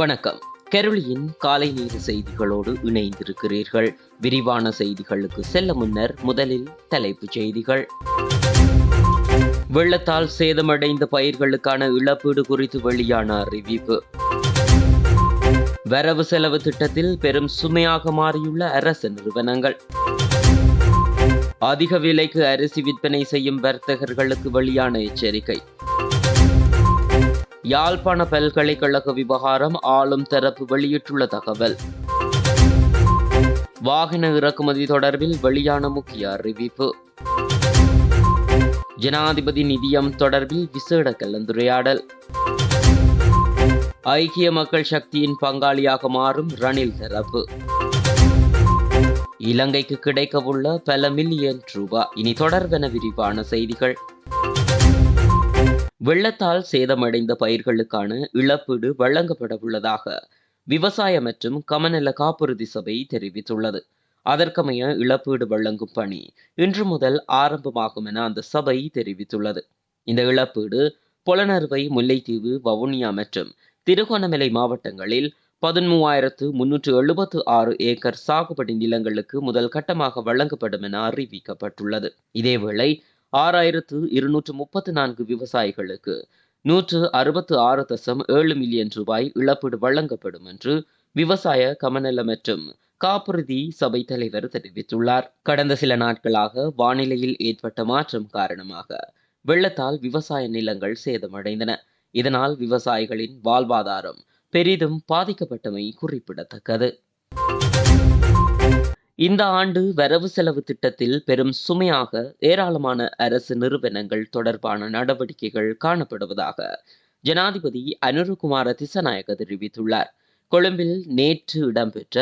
வணக்கம். கெருளியின் காலை நீர் செய்திகளோடு இணைந்திருக்கிறீர்கள். விரிவான செய்திகளுக்கு செல்ல முன்னர் முதலில் தலைப்புச் செய்திகள். வெள்ளத்தால் சேதமடைந்த பயிர்களுக்கான இழப்பீடு குறித்து வெளியான அறிவிப்பு. வரவு செலவு திட்டத்தில் பெரும் சுமையாக மாறியுள்ள அரசு நிறுவனங்கள். அதிக விலைக்கு அரிசி விற்பனை செய்யும் வர்த்தகர்களுக்கு வெளியான எச்சரிக்கை. யாழ்ப்பாண பல்கலைக்கழக விவகாரம் ஆளும் தரப்பு வெளியிட்டுள்ள தகவல். வாகன இறக்குமதி தொடர்பில் வெளியான முக்கிய அறிவிப்பு. ஜனாதிபதி நிதியம் தொடர்பில் விசேட கலந்துரையாடல். ஐக்கிய மக்கள் சக்தியின் பங்காளியாக மாறும் ரணில் தரப்பு. இலங்கைக்கு கிடைக்கவுள்ள பல மில்லியன் ரூபாய். இனி தொடர்பென விரிவான செய்திகள். வெள்ளத்தால் சேதமடைந்த பயிர்களுக்கான இழப்பீடு வழங்கப்பட உள்ளதாக விவசாய மற்றும் கமநல காப்புறுதி சபை தெரிவித்துள்ளது. அதற்கமைய இழப்பீடு வழங்கும் பணி இன்று முதல் ஆரம்பமாகும் என அந்த சபை தெரிவித்துள்ளது. இந்த இழப்பீடு புலனறுவை முல்லைத்தீவு வவுனியா மற்றும் திருகோணமலை மாவட்டங்களில் பதிமூவாயிரத்து முன்னூற்று எழுபத்து ஆறு ஏக்கர் சாகுபடி நிலங்களுக்கு முதல் கட்டமாக வழங்கப்படும் என அறிவிக்கப்பட்டுள்ளது. இதேவேளை ஆறாயிரத்து இருநூற்று முப்பத்து நான்கு விவசாயிகளுக்கு நூற்று அறுபத்து ஆறு தசம் ஏழு மில்லியன் ரூபாய் இழப்பீடு வழங்கப்படும் என்று விவசாய கமநல மற்றும் காப்புறுதி சபை தலைவர் தெரிவித்துள்ளார். கடந்த சில நாட்களாக வானிலையில் ஏற்பட்ட மாற்றம் காரணமாக வெள்ளத்தால் விவசாய நிலங்கள் சேதமடைந்தன. இதனால் விவசாயிகளின் வாழ்வாதாரம் பெரிதும் பாதிக்கப்பட்டமை குறிப்பிடத்தக்கது. இந்த ஆண்டு வரவு செலவு திட்டத்தில் பெரும் சுமையாக ஏராளமான அரசு நிறுவனங்கள் தொடர்பான நடவடிக்கைகள் காணப்படுவதாக ஜனாதிபதி அனுருகுமார திசநாயக தெரிவித்துள்ளார். கொழும்பில் நேற்று இடம்பெற்ற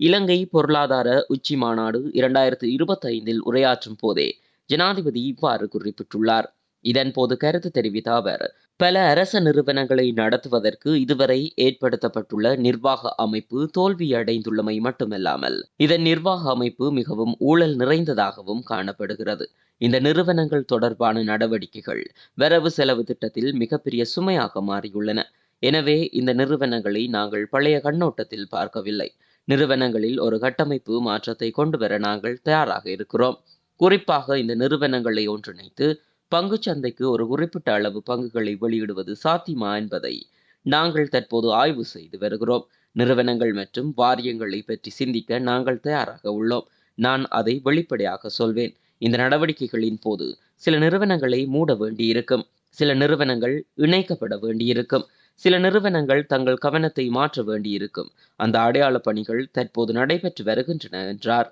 இலங்கை பொருளாதார உச்சி மாநாடு இரண்டாயிரத்து இருபத்தி ஐந்தில் உரையாற்றும் போதே ஜனாதிபதி இவ்வாறு குறிப்பிட்டுள்ளார். இதன்போது கருத்து தெரிவித்த அவர் பல அரச நிறுவனங்களை நடத்துவதற்கு இதுவரை ஏற்படுத்தப்பட்டுள்ள நிர்வாக அமைப்பு தோல்வியடைந்துள்ளமை மட்டுமல்லாமல் இதன் நிர்வாக அமைப்பு மிகவும் ஊழல் நிறைந்ததாகவும் காணப்படுகிறது. இந்த நிறுவனங்கள் தொடர்பான நடவடிக்கைகள் வரவு செலவு திட்டத்தில் மிகப்பெரிய சுமையாக மாறியுள்ளன. எனவே இந்த நிறுவனங்களை நாங்கள் பழைய கண்ணோட்டத்தில் பார்க்கவில்லை. நிறுவனங்களில் ஒரு கட்டமைப்பு மாற்றத்தை கொண்டு வர நாங்கள் தயாராக இருக்கிறோம். குறிப்பாக இந்த நிறுவனங்களை ஒன்றிணைத்து பங்குச்சந்தைக்கு ஒரு குறிப்பிட்ட அளவு பங்குகளை வெளியிடுவது சாத்தியமா என்பதை நாங்கள் தற்போது ஆய்வு செய்து வருகிறோம். நிறுவனங்கள் மற்றும் வாரியங்களை பற்றி சிந்திக்க நாங்கள் தயாராக உள்ளோம். நான் அதை வெளிப்படையாக சொல்வேன். இந்த நடவடிக்கைகளின் போது சில நிறுவனங்களை மூட வேண்டியிருக்கும். சில நிறுவனங்கள் இணைக்கப்பட வேண்டியிருக்கும். சில நிறுவனங்கள் தங்கள் கவனத்தை மாற்ற வேண்டியிருக்கும். அந்த அடையாள பணிகள் தற்போது நடைபெற்று வருகின்றன என்றார்.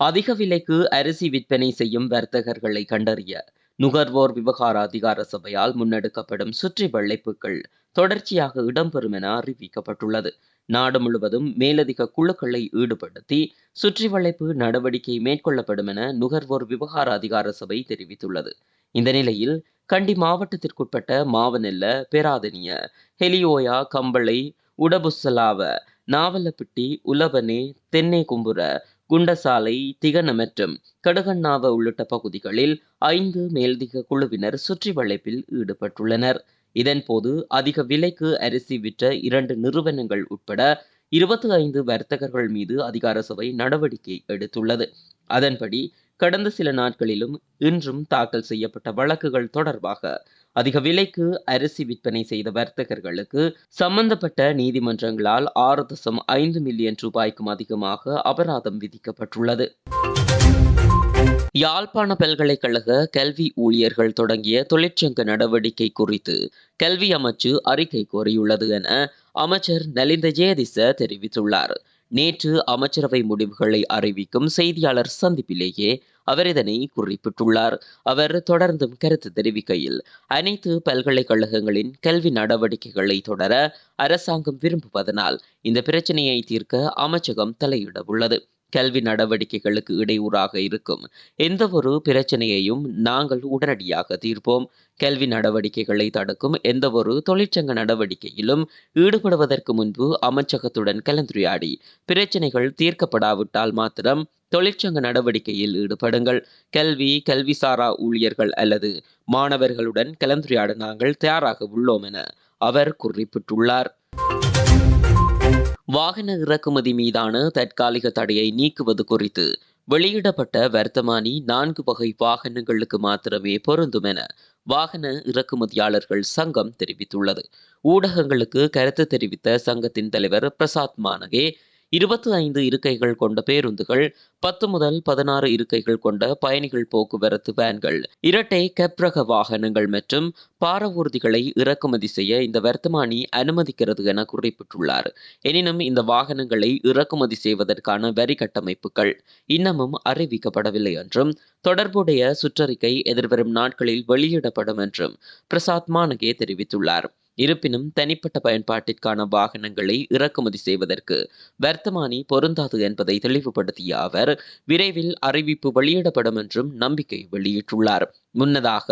அதிக விலைக்கு அரிசி விற்பனை செய்யும் வர்த்தகர்களை கண்டறிய நுகர்வோர் விவகார அதிகார சபையால் முன்னெடுக்கப்படும் சுற்றி வளைப்புகள் தொடர்ச்சியாக இடம்பெறும் என அறிவிக்கப்பட்டுள்ளது. நாடு முழுவதும் மேலதிக குழுக்களை ஈடுபடுத்தி சுற்றி வளைப்பு நடவடிக்கை மேற்கொள்ளப்படும் என நுகர்வோர் விவகார அதிகார சபை தெரிவித்துள்ளது. இந்த நிலையில் கண்டி மாவட்டத்திற்குட்பட்ட மாவனெல்ல பேராதனிய ஹெலியோயா கம்பளை உடபுசலாவ நாவலப்பிட்டி உலவனே தென்னை கும்புர குண்டசாலை திகன மற்றும் கடுகண்ணாவ உள்ளிட்ட பகுதிகளில் ஐந்து மேல்திக குழுவினர் சுற்றி வளைப்பில் ஈடுபட்டுள்ளனர். இதன்போது அதிக விலைக்கு அரிசி விற்ற இரண்டு நிறுவனங்கள் உட்பட இருபத்தி ஐந்து வர்த்தகர்கள் மீது அதிகார சபை நடவடிக்கை எடுத்துள்ளது. அதன்படி கடந்த சில நாட்களிலும் இன்றும் தாக்கல் செய்யப்பட்ட வழக்குகள் தொடர்பாக அதிக விலைக்கு அரிசி விற்பனை செய்த வர்த்தகர்களுக்கு சம்பந்தப்பட்ட நீதிமன்றங்களால் ஆறு தசம் ஐந்து மில்லியன் ரூபாய்க்கும் அதிகமாக அபராதம் விதிக்கப்பட்டுள்ளது. யாழ்ப்பாண பல்கலைக்கழக கல்வி ஊழியர்கள் தொடங்கிய தொழிற்சங்க நடவடிக்கை குறித்து கல்வி அமைச்சு அறிக்கை கோரியுள்ளது என அமைச்சர் நலிந்த ஜெயதிச தெரிவித்துள்ளார். நேற்று அமைச்சரவை முடிவுகளை அறிவிக்கும் செய்தியாளர் சந்திப்பிலேயே அவர் இதனை குறிப்பிட்டுள்ளார். அவர் தொடர்ந்தும் கருத்து தெரிவிக்கையில் அனைத்து பல்கலைக்கழகங்களின் கல்வி நடவடிக்கைகளை தொடர அரசாங்கம் விரும்புவதனால் இந்த பிரச்சனையை தீர்க்க அமைச்சகம் தலையிட உள்ளது கல்வி நடவடிக்கைகளுக்கு இடையூறாக இருக்கும். எந்த ஒரு பிரச்சனையையும் நாங்கள் உடனடியாக தீர்ப்போம். கல்வி நடவடிக்கைகளை தடுக்கும் எந்த ஒரு தொழிற்சங்க நடவடிக்கையிலும் ஈடுபடுவதற்கு முன்பு அமைச்சகத்துடன் கலந்துரையாடி பிரச்சனைகள் தீர்க்கப்படாவிட்டால் மாத்திரம் தொழிற்சங்க நடவடிக்கையில் ஈடுபடுங்கள். கல்வி கல்விசாரா ஊழியர்கள் அல்லது மாணவர்களுடன் கலந்துரையாட நாங்கள் தயாராக உள்ளோம் என அவர் குறிப்பிட்டுள்ளார். வாகன இறக்குமதி மீதான தற்காலிக தடையை நீக்குவது குறித்து வெளியிடப்பட்ட வர்த்தமானி நான்கு வகை வாகனங்களுக்கு மாத்திரமே பொருந்தும் என வாகன இறக்குமதியாளர்கள் சங்கம் தெரிவித்துள்ளது. ஊடகங்களுக்கு கருத்து தெரிவித்த சங்கத்தின் தலைவர் பிரசாத் மானகே இருபத்தி ஐந்து இருக்கைகள் கொண்ட பேருந்துகள் பத்து முதல் பதினாறு இருக்கைகள் கொண்ட பயணிகள் போக்குவரத்து வேன்கள். இரட்டை கெப்ரக வாகனங்கள் மற்றும் பாரவூர்திகளை இறக்குமதி செய்ய இந்த வர்த்தமானி அனுமதிக்கிறது என குறிப்பிட்டுள்ளார். எனினும் இந்த வாகனங்களை இறக்குமதி செய்வதற்கான வரி கட்டமைப்புகள் இன்னமும் அறிவிக்கப்படவில்லை என்றும் தொடர்புடைய சுற்றறிக்கை எதிர்வரும் நாட்களில் வெளியிடப்படும் என்றும் பிரசாத் மானகே தெரிவித்துள்ளார். இருப்பினும் தனிப்பட்ட பயன்பாட்டிற்கான வாகனங்களை இறக்குமதி செய்வதற்கு வர்த்தமானி பொருந்தாது என்பதை தெளிவுபடுத்திய அவர் விரைவில் அறிவிப்பு வெளியிடப்படும் என்றும் நம்பிக்கை வெளியிட்டுள்ளார். முன்னதாக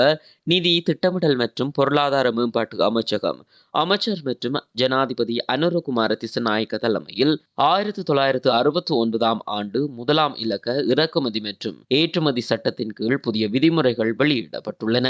நிதி திட்டமிடல் மற்றும் பொருளாதார மேம்பாட்டு அமைச்சகம் அமைச்சர் மற்றும் ஜனாதிபதி அனுரகுமார திசநாயக்க தலைமையில் ஆயிரத்தி தொள்ளாயிரத்து அறுபத்தி ஒன்பதாம் ஆண்டு முதலாம் இலக்க இறக்குமதி மற்றும் ஏற்றுமதி சட்டத்தின் கீழ் புதிய விதிமுறைகள் வெளியிடப்பட்டுள்ளன.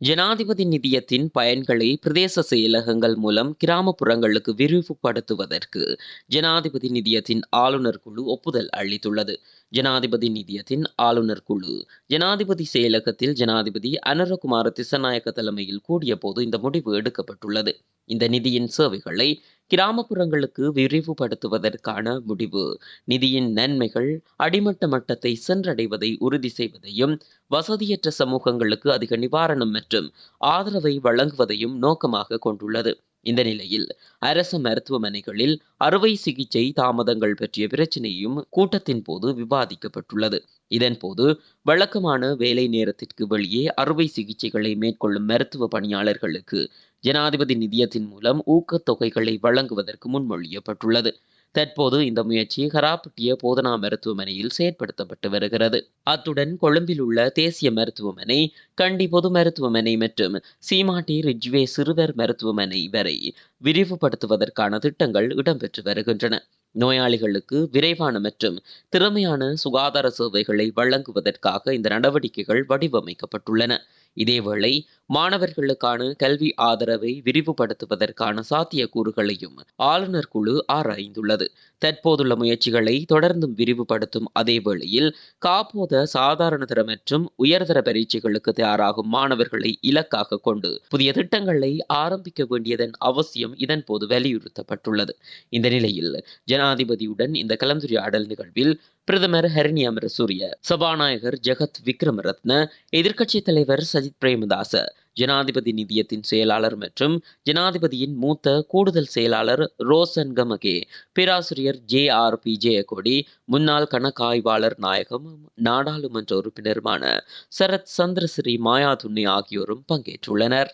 ஜனாதிபதி நிதியத்தின் பயன்களை பிரதேச செயலகங்கள் மூலம் கிராமப்புறங்களுக்கு விரிவுபடுத்துவதற்கு ஜனாதிபதி நிதியத்தின் ஆளுநர் குழு ஒப்புதல் அளித்துள்ளது. ஜனாதிபதி நிதியத்தின் ஆளுநர் குழு ஜனாதிபதி செயலகத்தில் ஜனாதிபதி அனுரகுமார திசநாயக்க தலைமையில் கூடிய போது இந்த முடிவு எடுக்கப்பட்டுள்ளது. இந்த நிதியின் சேவைகளை கிராமப்புறங்களுக்கு விரிவுபடுத்துவதற்கான முடிவு. நிதியின் நன்மைகள் அடிமட்ட மட்டத்தை சென்றடைவதை உறுதி செய்வதையும் வசதியற்ற சமூகங்களுக்கு அதிக நிவாரணம் மற்றும் ஆதரவை வழங்குவதையும் நோக்கமாக கொண்டுள்ளது. இந்த நிலையில் அரசு மருத்துவமனைகளில் அறுவை சிகிச்சை தாமதங்கள் பற்றிய பிரச்சினையும் கூட்டத்தின் போது விவாதிக்கப்பட்டுள்ளது. இதன்போது வழக்கமான வேலை நேரத்திற்கு வெளியே அறுவை சிகிச்சைகளை மேற்கொள்ளும் மருத்துவ பணியாளர்களுக்கு ஜனாதிபதி நிதியத்தின் மூலம் ஊக்கத்தொகைகளை வழங்குவதற்கு முன்மொழியப்பட்டுள்ளது. தற்போது இந்த முயற்சி ஹராப்பட்டிய போதனா மருத்துவமனையில் செயற்படுத்தப்பட்டு வருகிறது. அத்துடன் கொழும்பில் உள்ள தேசிய மருத்துவமனை கண்டி பொது மருத்துவமனை மற்றும் சீமாட்டி ரிஜ்வே சிறுவர் மருத்துவமனை வரை விரிவுபடுத்துவதற்கான திட்டங்கள் இடம்பெற்று வருகின்றன. நோயாளிகளுக்கு விரைவான மற்றும் திறமையான சுகாதார சேவைகளை வழங்குவதற்காக இந்த நடவடிக்கைகள் வடிவமைக்கப்பட்டுள்ளன. இதேவேளை மாணவர்களுக்கான கல்வி ஆதரவை விரிவுபடுத்துவதற்கான சாத்தியக்கூறுகளையும் ஆளுநர் குழு ஆராய்ந்துள்ளது. தற்போதுள்ள முயற்சிகளை தொடர்ந்தும் விரிவுபடுத்தும் அதே வேளையில் காப்போத சாதாரணதர மற்றும் உயர்தர பரீட்சைகளுக்கு தயாராகும் மாணவர்களை இலக்காக கொண்டு புதிய திட்டங்களை ஆரம்பிக்க வேண்டியதன் அவசியம் இதன்போது வலியுறுத்தப்பட்டுள்ளது. இந்த நிலையில் ஜனாதிபதியுடன் இந்த கலந்துரையாடல் நிகழ்வில் பிரதமர் ஹரணி அமரசூரிய சபாநாயகர் ஜெகத் விக்ரமரத்ன எதிர்க்கட்சித் தலைவர் சஜித் பிரேமதாச ஜனாதிபதி நிதியத்தின் செயலாளர் மற்றும் ஜனாதிபதியின் மூத்த கூடுதல் செயலாளர் ரோசன் கமகே பேராசிரியர் ஜே ஆர் பி ஜெயக்கொடி முன்னாள் கணக்காய்வாளர் நாயகம் நாடாளுமன்ற உறுப்பினருமான சரத் சந்திரசிறி மாயாதுண்ணி ஆகியோரும் பங்கேற்றுள்ளனர்.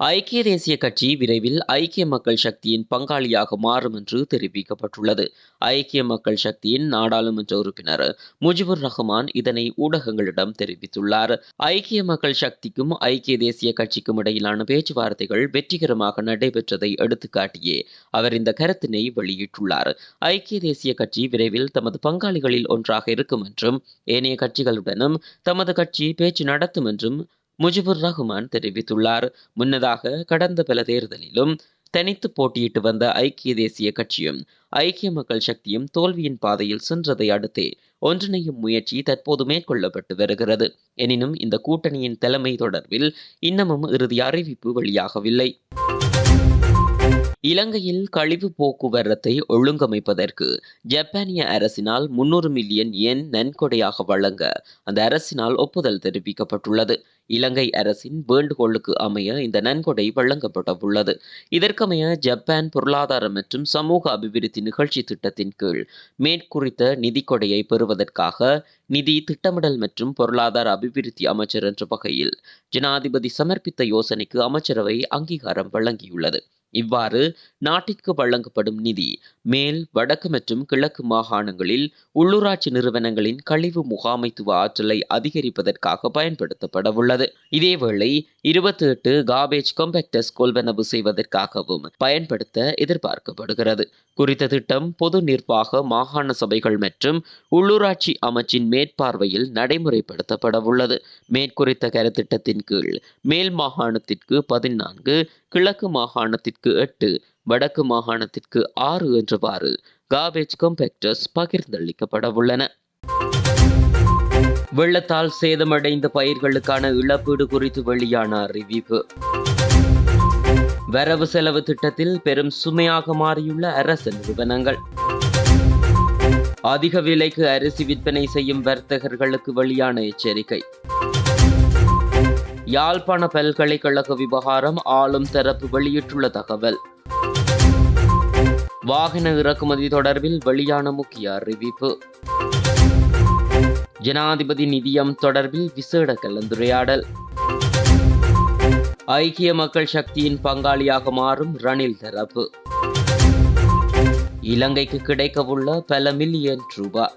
ஐக்கிய தேசிய கட்சி விரைவில் ஐக்கிய மக்கள் சக்தியின் பங்காளியாக மாறும் என்று தெரிவிக்கப்பட்டுள்ளது. ஐக்கிய மக்கள் சக்தியின் நாடாளுமன்ற உறுப்பினர் முஜிபுர் ரஹ்மான் இதனை ஊடகங்களிடம் தெரிவித்துள்ளார். ஐக்கிய மக்கள் சக்திக்கும் ஐக்கிய தேசிய கட்சிக்கும் இடையிலான பேச்சுவார்த்தைகள் வெற்றிகரமாக நடைபெற்றதை எடுத்துக்காட்டியே அவர் இந்த கருத்தினை வெளியிட்டுள்ளார். ஐக்கிய தேசிய கட்சி விரைவில் தமது பங்காளிகளில் ஒன்றாக இருக்கும் என்றும் ஏனைய கட்சிகளுடனும் தமது கட்சி பேச்சு நடத்தும் என்றும் முஜிபுர் ரஹ்மான் தெரிவித்துள்ளார். முன்னதாக கடந்த பல தேர்தலிலும் தனித்து போட்டியிட்டு வந்த ஐக்கிய தேசிய கட்சியும் ஐக்கிய மக்கள் சக்தியும் தோல்வியின் பாதையில் சென்றதை அடுத்தே ஒன்றிணையும் முயற்சி தற்போது மேற்கொள்ளப்பட்டு வருகிறது. எனினும் இந்த கூட்டணியின் தலைமை தொடர்பில் இன்னமும் இறுதி அறிவிப்பு வெளியாகவில்லை. இலங்கையில் கழிவு போக்குவரத்தை ஒழுங்கமைப்பதற்கு ஜப்பானிய அரசினால் முன்னூறு மில்லியன் என் நன்கொடையாக வழங்க அந்த அரசினால் ஒப்புதல் தெரிவிக்கப்பட்டுள்ளது. இலங்கை அரசின் வேண்டுகோளுக்கு அமைய இந்த நன்கொடை வழங்கப்படவுள்ளது. இதற்கமைய ஜப்பான் பொருளாதார மற்றும் சமூக அபிவிருத்தி நிகழ்ச்சி திட்டத்தின் கீழ் மேற்குறித்த நிதி கொடையை பெறுவதற்காக நிதி திட்டமிடல் மற்றும் பொருளாதார அபிவிருத்தி அமைச்சர் என்ற வகையில் ஜனாதிபதி சமர்ப்பித்த யோசனைக்கு அமைச்சரவை அங்கீகாரம் வழங்கியுள்ளது. இவ்வாறு நாட்டிற்கு வழங்கப்படும் நிதி மேல் வடக்கு மற்றும் கிழக்கு மாகாணங்களில் உள்ளூராட்சி நிறுவனங்களின் கழிவு முகாமைத்துவ ஆற்றலை அதிகரிப்பதற்காக பயன்படுத்தப்படவுள்ளது. இதேவேளை இருபத்தி எட்டு காபேஜ் காம்பேக்டர்ஸ் கொள்வனவு செய்வதற்காகவும் பயன்படுத்த எதிர்பார்க்கப்படுகிறது. குறித்த திட்டம் பொது நிர்வாக மாகாண சபைகள் மற்றும் உள்ளூராட்சி அமைச்சின் மேற்பார்வையில் நடைமுறைப்படுத்தப்படவுள்ளது. மேற்குறித்த கருத்திட்டத்தின் கீழ் மேல் மாகாணத்திற்கு பதினான்கு கிழக்கு மாகாணத்திற்கு மாகாணத்திற்கு எட்டு வடக்கு மாகாணத்திற்கு ஆறு என்றவாறு காபேஜ் காம்பேக்டர்ஸ் பகிர்ந்தளிக்கப்படவுள்ளன. வெள்ளத்தால் சேதமடைந்த பயிர்களுக்கான இழப்பீடு குறித்து வெளியான அறிவிப்பு. வரவு செலவு திட்டத்தில் பெரும் சுமையாக மாறியுள்ள அரசு நிறுவனங்கள். அதிக விலைக்கு அரிசி விற்பனை செய்யும் வர்த்தகர்களுக்கு வெளியான எச்சரிக்கை. யாழ்ப்பாண பல்கலைக்கழக விவகாரம் ஆளும் தரப்பு வெளியிட்டுள்ள தகவல். வாகன இறக்குமதி தொடர்பில் வெளியான முக்கிய அறிவிப்பு. ஜனாதிபதி நிதியம் தொடர்பில் விசேட கலந்துரையாடல். ஐக்கிய மக்கள் சக்தியின் பங்காளியாக மாறும் ரணில் தரப்பு. இலங்கைக்கு கிடைக்கவுள்ள பல மில்லியன் ரூபாய்